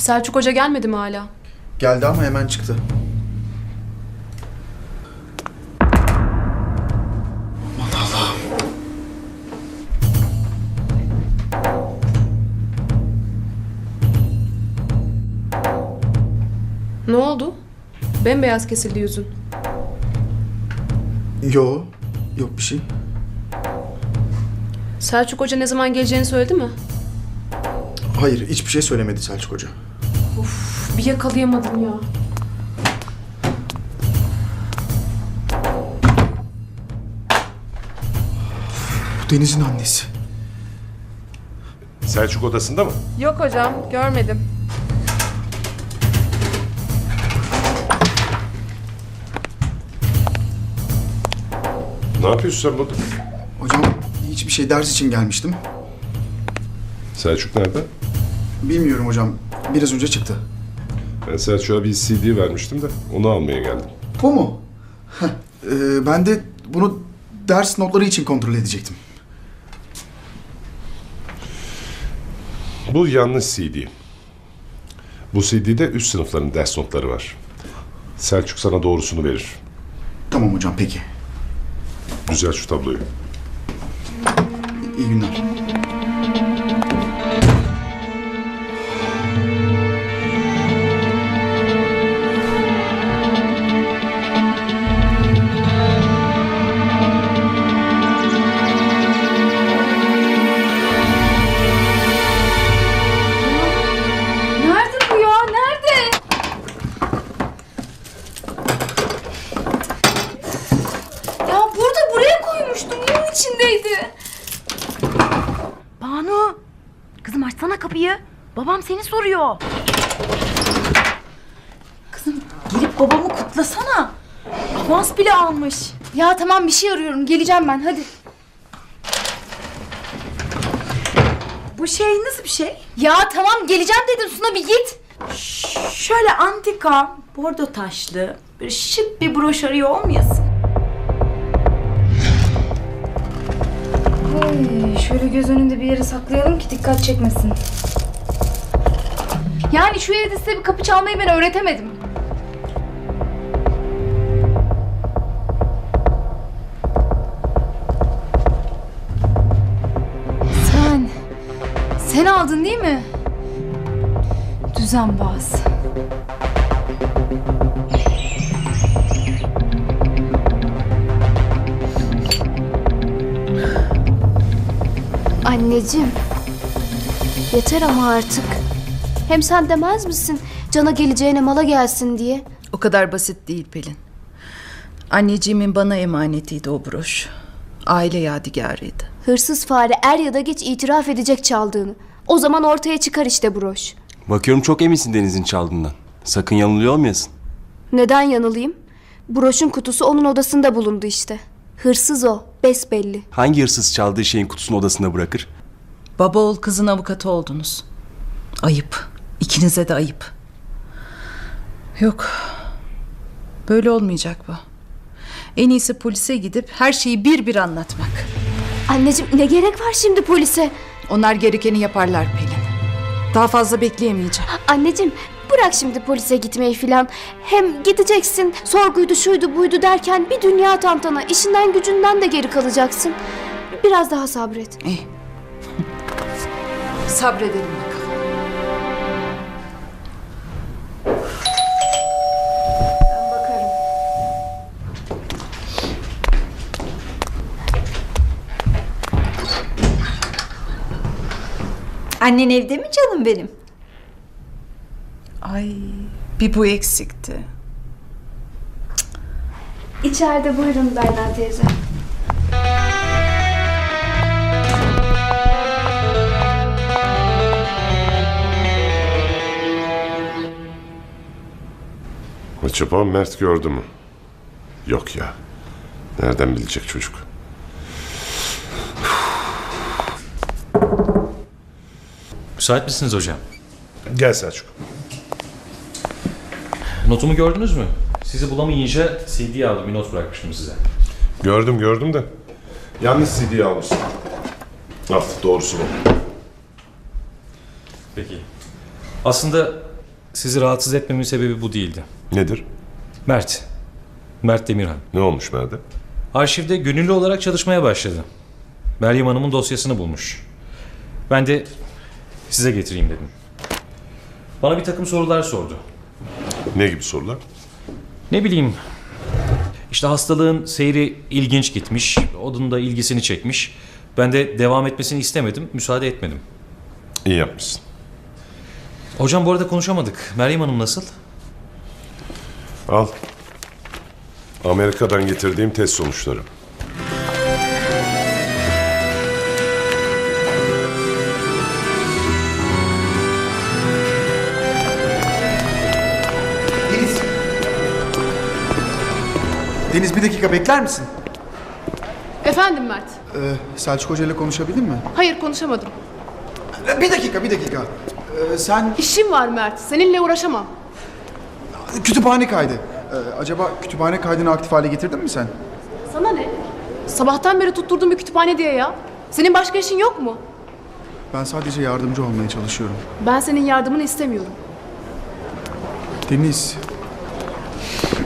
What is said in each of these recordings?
Selçuk Hoca gelmedi mi hala? Geldi ama hemen çıktı. Aman Allah'ım. Ne oldu? Bembeyaz kesildi yüzün. Yo, yok bir şey. Selçuk Hoca ne zaman geleceğini söyledi mi? Hayır, hiçbir şey söylemedi Selçuk Hoca. Bir yakalayamadım ya. Bu Deniz'in annesi. Selçuk odasında mı? Yok hocam, görmedim. Ne yapıyorsun sen burada? Hocam hiçbir şey ders için gelmiştim. Selçuk nerede? Bilmiyorum hocam. Biraz önce çıktı. Ben Selçuk'a bir CD vermiştim de onu almaya geldim. Bu mu? Heh, ee, ben de bunu ders notları için kontrol edecektim. Bu yanlış CD. Bu CD'de üst sınıfların ders notları var. Selçuk sana doğrusunu verir. Tamam hocam peki. Düzelt şu tabloyu. İyi günler. Açsana kapıyı. Babam seni soruyor. Kızım gelip babamı kutlasana. Avans bile almış. Ya tamam bir şey arıyorum. Geleceğim ben hadi. Bu şey nasıl bir şey? Ya tamam geleceğim dedim Suna bir git. Şöyle antika, bordo taşlı, böyle şık bir broş arıyor olmayasın. Şöyle göz önünde bir yere saklayalım ki dikkat çekmesin. Yani şu evde size bir kapı çalmayı ben öğretemedim. Sen, sen aldın değil mi? Düzenbaz. Anneciğim. Yeter ama artık. Hem sen demez misin cana geleceğine mala gelsin diye? O kadar basit değil Pelin. Anneciğimin bana emanetiydi o broş. Aile yadigarıydı. Hırsız fare er ya da geç itiraf edecek çaldığını. O zaman ortaya çıkar işte broş. Bakıyorum çok eminsin Deniz'in çaldığından. Sakın yanılıyor olmayasın. Neden yanılayım? Broşun kutusu onun odasında bulundu işte. Hırsız o, besbelli. Hangi hırsız çaldığı şeyin kutusunu odasında bırakır? Baba oğul kızın avukatı oldunuz. Ayıp. İkinize de ayıp. Yok. Böyle olmayacak bu. En iyisi polise gidip her şeyi bir bir anlatmak. Anneciğim ne gerek var şimdi polise? Onlar gerekeni yaparlar Pelin. Daha fazla bekleyemeyeceğim. Anneciğim bırak şimdi polise gitmeyi filan. Hem gideceksin sorguydu şuydu buydu derken bir dünya tantana işinden gücünden de geri kalacaksın. Biraz daha sabret. İyi. Sabredelim bakalım. Ben bakarım. Annen evde mi canım benim? Ay bir bu eksikti. İçeride buyurun Berna teyze. Acaba Mert gördü mü? Yok ya. Nereden bilecek çocuk? Müsait misiniz hocam? Gel Selçuk. Notumu gördünüz mü? Sizi bulamayınca CD aldım, bir not bırakmıştım size. Gördüm gördüm de. Yanlış CD almışsın. Al doğrusu bu. Peki. Aslında sizi rahatsız etmemin sebebi bu değildi. Nedir? Mert. Mert Demirhan. Ne olmuş Merve? Arşivde gönüllü olarak çalışmaya başladı. Meryem Hanım'ın dosyasını bulmuş. Ben de size getireyim dedim. Bana bir takım sorular sordu. Ne gibi sorular? Ne bileyim. İşte hastalığın seyri ilginç gitmiş. Onun da ilgisini çekmiş. Ben de devam etmesini istemedim. Müsaade etmedim. İyi yapmışsın. Hocam bu arada konuşamadık. Meryem Hanım nasıl? Al. Amerika'dan getirdiğim test sonuçları. Deniz bir dakika bekler misin? Efendim Mert. Ee, Selçuk Hoca ile konuşabildin mi? Hayır konuşamadım. Ee, Bir dakika, bir dakika. Ee, sen İşim var Mert. Seninle uğraşamam. kütüphane kaydı. Ee, acaba kütüphane kaydını aktif hale getirdin mi sen? Sana ne? Sabahtan beri tutturdum bir kütüphane diye ya. Senin başka işin yok mu? Ben sadece yardımcı olmaya çalışıyorum. Ben senin yardımını istemiyorum. Deniz.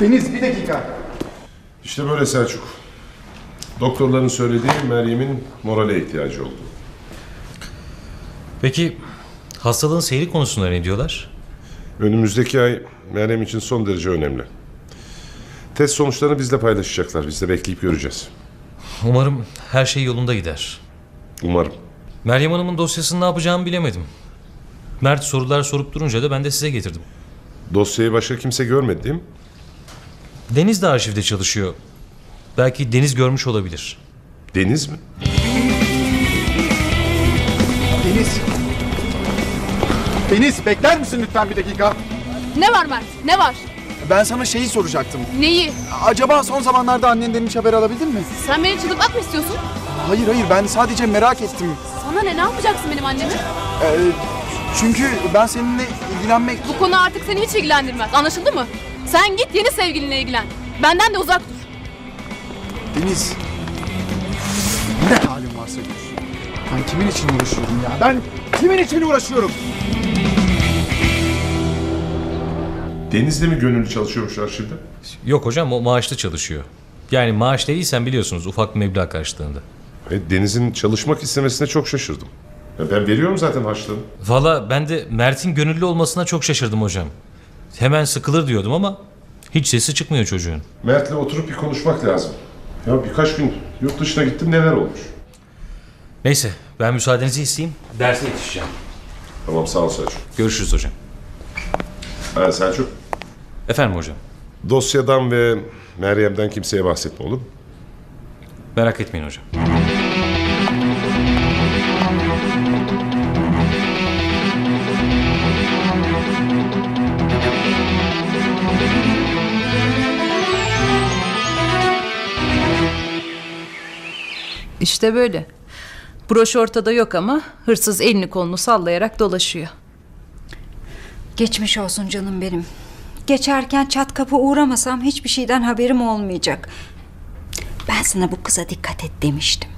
Deniz bir dakika. İşte böyle Selçuk. Doktorların söylediği Meryem'in morale ihtiyacı oldu. Peki hastalığın seyri konusunda ne diyorlar? Önümüzdeki ay Meryem için son derece önemli. Test sonuçlarını bizle paylaşacaklar. Biz de bekleyip göreceğiz. Umarım her şey yolunda gider. Umarım. Meryem Hanım'ın dosyasını ne yapacağımı bilemedim. Mert sorular sorup durunca da ben de size getirdim. Dosyayı başka kimse görmedi değil mi? Deniz de arşivde çalışıyor. Belki Deniz görmüş olabilir. Deniz mi? Deniz. Deniz bekler misin lütfen bir dakika? Ne var Mert? Ne var? Ben sana şeyi soracaktım. Neyi? Acaba son zamanlarda annenden hiç haber alabildin mi? Sen beni çıldırtmak mı istiyorsun? Hayır hayır ben sadece merak ettim. Sana ne? Ne yapacaksın benim annemi? Ee, çünkü ben seninle ilgilenmek... Bu konu artık seni hiç ilgilendirmez. Anlaşıldı mı? Sen git yeni sevgilinle ilgilen. Benden de uzak dur. Deniz. Ne halin varsa gör. Ben kimin için uğraşıyorum ya? Ben kimin için uğraşıyorum? Deniz de mi gönüllü çalışıyormuş arşivde? Yok hocam o maaşlı çalışıyor. Yani maaş değilsen biliyorsunuz ufak bir meblağ karşılığında. E, Deniz'in çalışmak istemesine çok şaşırdım. Ya ben veriyorum zaten harçlığını. Valla ben de Mert'in gönüllü olmasına çok şaşırdım hocam. Hemen sıkılır diyordum ama hiç sesi çıkmıyor çocuğun. Mert'le oturup bir konuşmak lazım. Ya birkaç gün yurt dışına gittim neler olmuş. Neyse ben müsaadenizi isteyeyim. Derse yetişeceğim. Tamam sağ ol Selçuk. Görüşürüz hocam. Ha Selçuk. Efendim hocam. Dosyadan ve Meryem'den kimseye bahsetme olur mu? Merak etmeyin hocam. İşte böyle. Broş ortada yok ama hırsız elini kolunu sallayarak dolaşıyor. Geçmiş olsun canım benim. Geçerken çat kapı uğramasam hiçbir şeyden haberim olmayacak. Ben sana bu kıza dikkat et demiştim.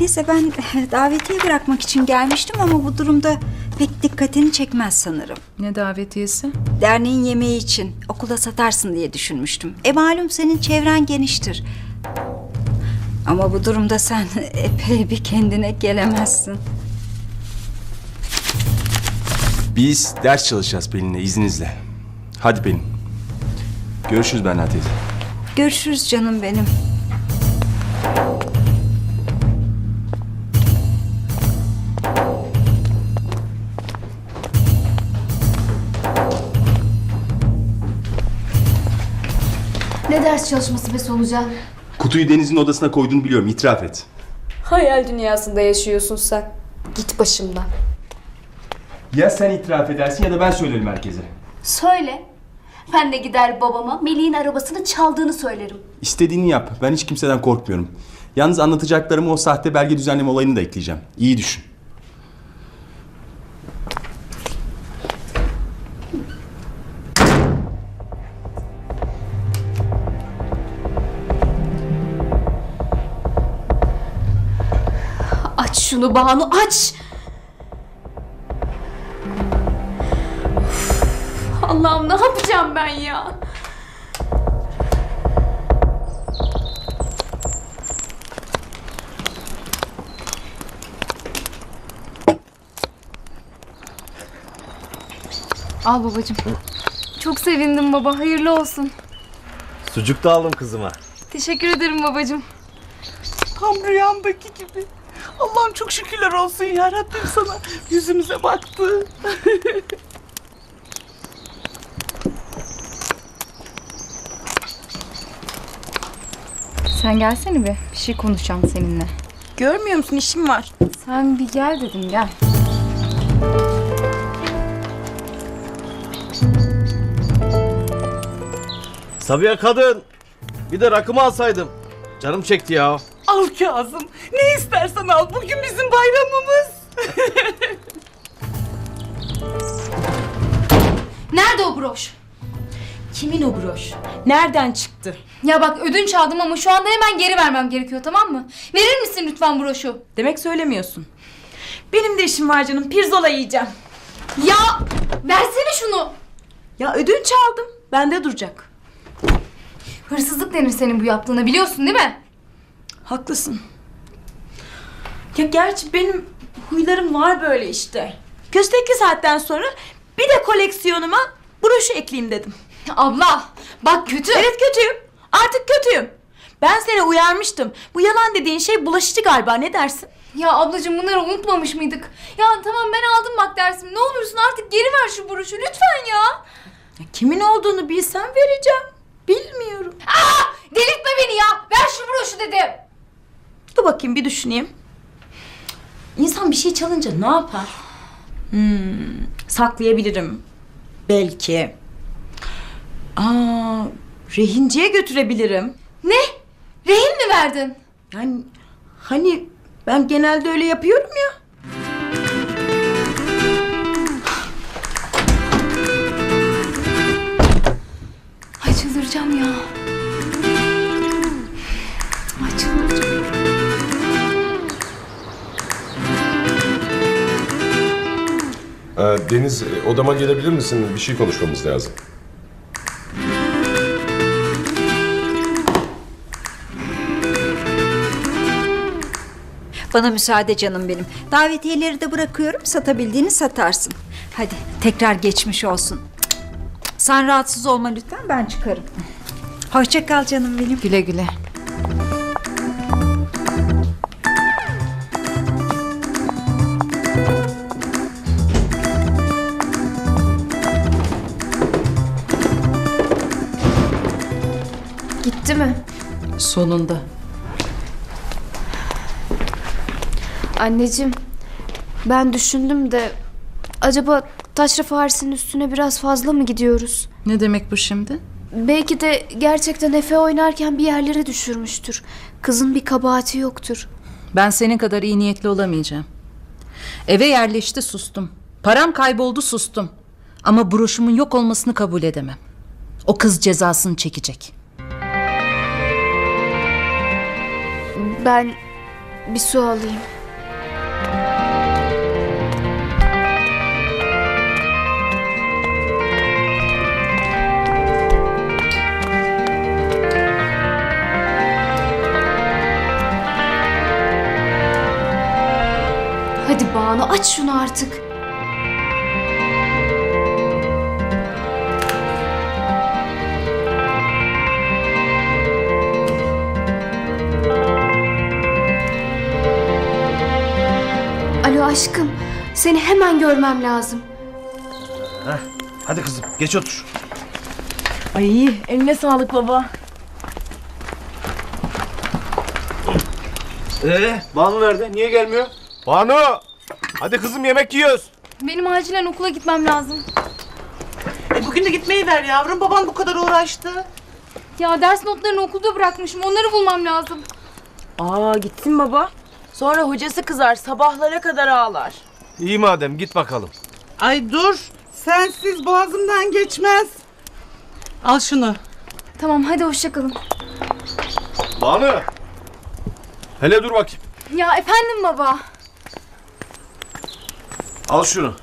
Neyse ben davetiye bırakmak için gelmiştim ama bu durumda pek dikkatini çekmez sanırım. Ne davetiyesi? Derneğin yemeği için okula satarsın diye düşünmüştüm. E malum senin çevren geniştir. Ama bu durumda sen epey bir kendine gelemezsin. Biz ders çalışacağız Pelin'le izninizle. Hadi Pelin. Görüşürüz Berna teyze. Görüşürüz canım benim. Ne ders çalışması be solucan? Kutuyu Deniz'in odasına koyduğunu biliyorum itiraf et. Hayal dünyasında yaşıyorsun sen. Git başımdan. Ya sen itiraf edersin ya da ben söylerim herkese. Söyle. Ben de gider babama Melih'in arabasını çaldığını söylerim. İstediğini yap. Ben hiç kimseden korkmuyorum. Yalnız anlatacaklarımı o sahte belge düzenleme olayını da ekleyeceğim. İyi düşün. Şunu Banu aç. Allah'ım ne yapacağım ben ya? Al babacığım. Çok sevindim baba. Hayırlı olsun. Sucuk da aldım kızıma. Teşekkür ederim babacığım. Tam rüyamdaki gibi. Allah'ım çok şükürler olsun ya Rabbim sana. Yüzümüze baktı. Sen gelsene bir. Bir şey konuşacağım seninle. Görmüyor musun işim var. Sen bir gel dedim gel. Sabiha kadın. Bir de rakımı alsaydım. Canım çekti ya. Al Kazım. Ne istersen al. Bugün bizim bayramımız. Nerede o broş? Kimin o broş? Nereden çıktı? Ya bak ödünç aldım ama şu anda hemen geri vermem gerekiyor tamam mı? Verir misin lütfen broşu? Demek söylemiyorsun. Benim de işim var canım. Pirzola yiyeceğim. Ya versene şunu. Ya ödünç aldım. Bende duracak. Hırsızlık denir senin bu yaptığına biliyorsun değil mi? Haklısın. Ya gerçi benim huylarım var böyle işte. Köstekli saatten sonra bir de koleksiyonuma broşu ekleyeyim dedim. Abla bak kötü. Evet kötüyüm. Artık kötüyüm. Ben seni uyarmıştım. Bu yalan dediğin şey bulaşıcı galiba ne dersin? Ya ablacığım bunları unutmamış mıydık? Ya tamam ben aldım bak dersimi. Ne olursun artık geri ver şu broşu lütfen ya. Ya kimin olduğunu bilsem vereceğim. Bilmiyorum. Aa, delirtme beni ya. Ver şu broşu dedim. Dur bakayım bir düşüneyim. İnsan bir şey çalınca ne yapar? Hmm, saklayabilirim. Belki. Aa, rehinciye götürebilirim. Ne? Rehin mi verdin? Yani hani ben genelde öyle yapıyorum ya. Ay çıldıracağım ya. Ee, Deniz e, odama gelebilir misin? Bir şey konuşmamız lazım. Bana müsaade canım benim. Davetiyeleri de bırakıyorum. Satabildiğini satarsın. Hadi tekrar geçmiş olsun. Sen rahatsız olma lütfen ben çıkarım. Hoşça kal canım benim. Güle güle. Sonunda. Anneciğim ben düşündüm de acaba taşraf Paris'in üstüne biraz fazla mı gidiyoruz? Ne demek bu şimdi? Belki de gerçekten Efe oynarken bir yerlere düşürmüştür. Kızın bir kabahati yoktur. Ben senin kadar iyi niyetli olamayacağım. Eve yerleşti sustum. Param kayboldu sustum. Ama broşumun yok olmasını kabul edemem. O kız cezasını çekecek. Ben bir su alayım. Hadi Banu aç şunu artık. Aşkım. Seni hemen görmem lazım. Hadi kızım geç otur. Ay eline sağlık baba. Ee, Banu nerede? Niye gelmiyor? Banu! Hadi kızım yemek yiyoruz. Benim acilen okula gitmem lazım. E, bugün de gitmeyi ver yavrum. Baban bu kadar uğraştı. Ya ders notlarını okulda bırakmışım. Onları bulmam lazım. Aa gitsin baba. Sonra hocası kızar sabahlara kadar ağlar. İyi madem git bakalım. Ay dur. Sensiz boğazımdan geçmez. Al şunu. Tamam hadi hoşça kalın. Banu! Hele dur bakayım. Ya efendim baba. Al şunu.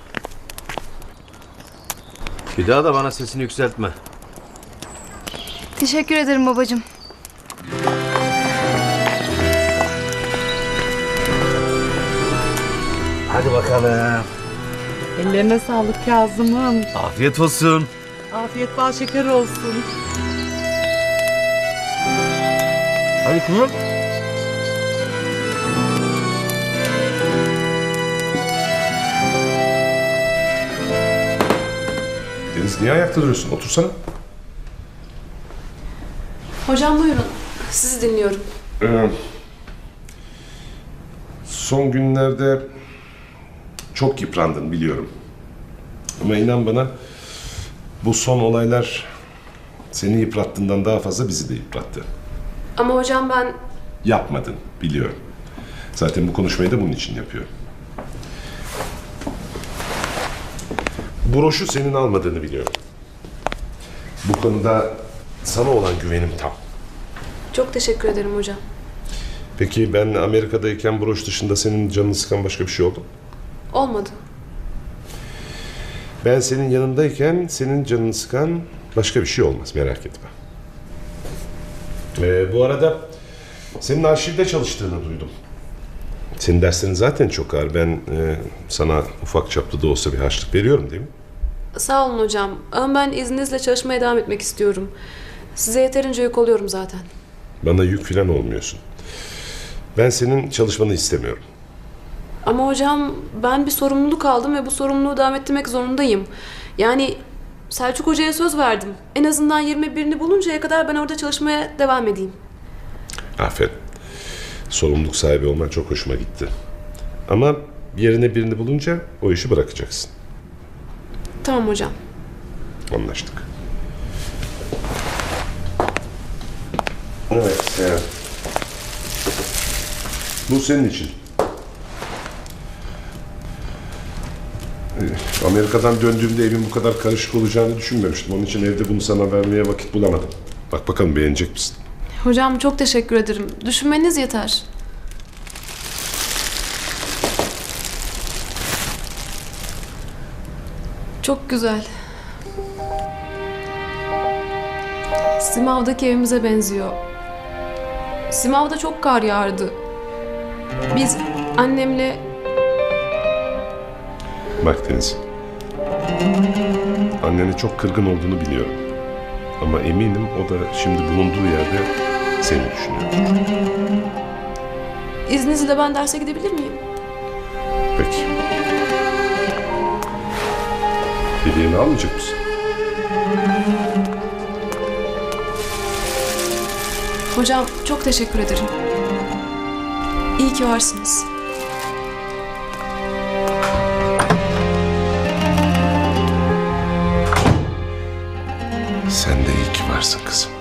Bir daha da bana sesini yükseltme. Teşekkür ederim babacığım. Hadi bakalım. Ellerine sağlık Kazım'ım. Afiyet olsun. Afiyet bal şeker olsun. Hadi kızım. Deniz niye ayakta duruyorsun? Otursana. Hocam buyurun. Sizi dinliyorum. Ee, son günlerde çok yıprandın biliyorum. Ama inan bana bu son olaylar seni yıprattığından daha fazla bizi de yıprattı. Ama hocam ben Yapmadın biliyorum. Zaten bu konuşmayı da bunun için yapıyorum. Broşu senin almadığını biliyorum. Bu konuda sana olan güvenim tam. çok teşekkür ederim hocam. Peki ben Amerika'dayken broş dışında senin canını sıkan başka bir şey oldu mu? Olmadı. Ben senin yanındayken senin canını sıkan başka bir şey olmaz merak etme. Ee, bu arada senin arşivde çalıştığını duydum. Senin derslerin zaten çok ağır. Ben e, sana ufak çaplı da olsa bir harçlık veriyorum değil mi? Sağ olun hocam. Ama ben izninizle çalışmaya devam etmek istiyorum. Size yeterince yük oluyorum zaten. Bana yük falan olmuyorsun. Ben senin çalışmanı istemiyorum. Ama hocam ben bir sorumluluk aldım ve bu sorumluluğu devam ettirmek zorundayım. Yani Selçuk Hoca'ya söz verdim. En azından 21'ini buluncaya kadar ben orada çalışmaya devam edeyim. Aferin. Sorumluluk sahibi olman çok hoşuma gitti. Ama yerine birini bulunca o işi bırakacaksın. Tamam hocam. Anlaştık. Evet. e, bu senin için. Amerika'dan döndüğümde evin bu kadar karışık olacağını düşünmemiştim. Onun için evde bunu sana vermeye vakit bulamadım. Bak bakalım beğenecek misin? Hocam çok teşekkür ederim. Düşünmeniz yeter. Çok güzel. Simav'daki evimize benziyor. Simav'da çok kar yağardı. Biz annemle Bak Deniz. Annene çok kırgın olduğunu biliyorum. Ama eminim o da şimdi bulunduğu yerde seni düşünüyor. izninizle ben derse gidebilir miyim? Peki. Hediyeni almayacak mısın? Hocam çok teşekkür ederim. İyi ki varsınız. Sen de iyi ki varsın kızım.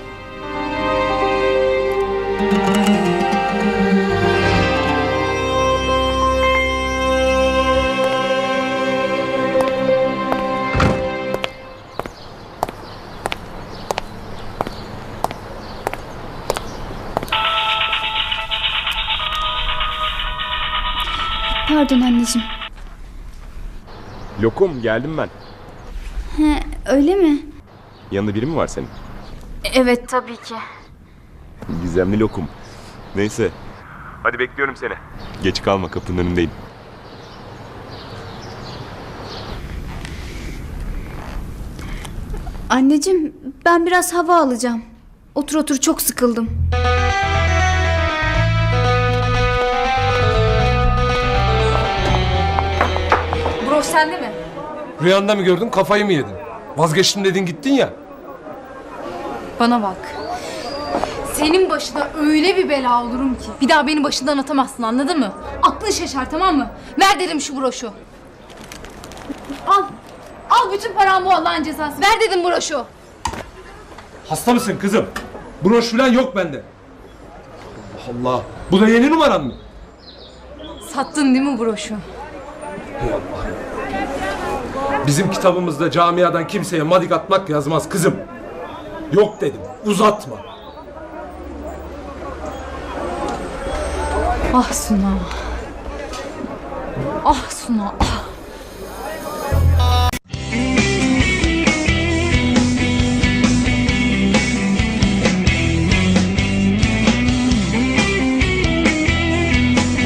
Pardon anneciğim. Lokum geldim ben. He, öyle mi? Yanında biri mi var senin? Evet tabii ki. Gizemli lokum. Neyse. Hadi bekliyorum seni. Geç kalma kapının önündeyim. Anneciğim ben biraz hava alacağım. Otur otur çok sıkıldım. Broş sende mi? Rüyanda mı gördün kafayı mı yedin? Vazgeçtim dedin gittin ya. Bana bak. Senin başına öyle bir bela olurum ki. Bir daha beni başından atamazsın anladın mı? Aklın şaşar tamam mı? Ver dedim şu broşu. Al. Al bütün param bu Allah'ın cezası. Ver dedim broşu. Hasta mısın kızım? Broş falan yok bende. Allah Allah. Bu da yeni numaran mı? Sattın değil mi broşu? Bizim kitabımızda camiadan kimseye madik atmak yazmaz kızım. Yok dedim. Uzatma. Ah Suna. Ah Suna. Ah.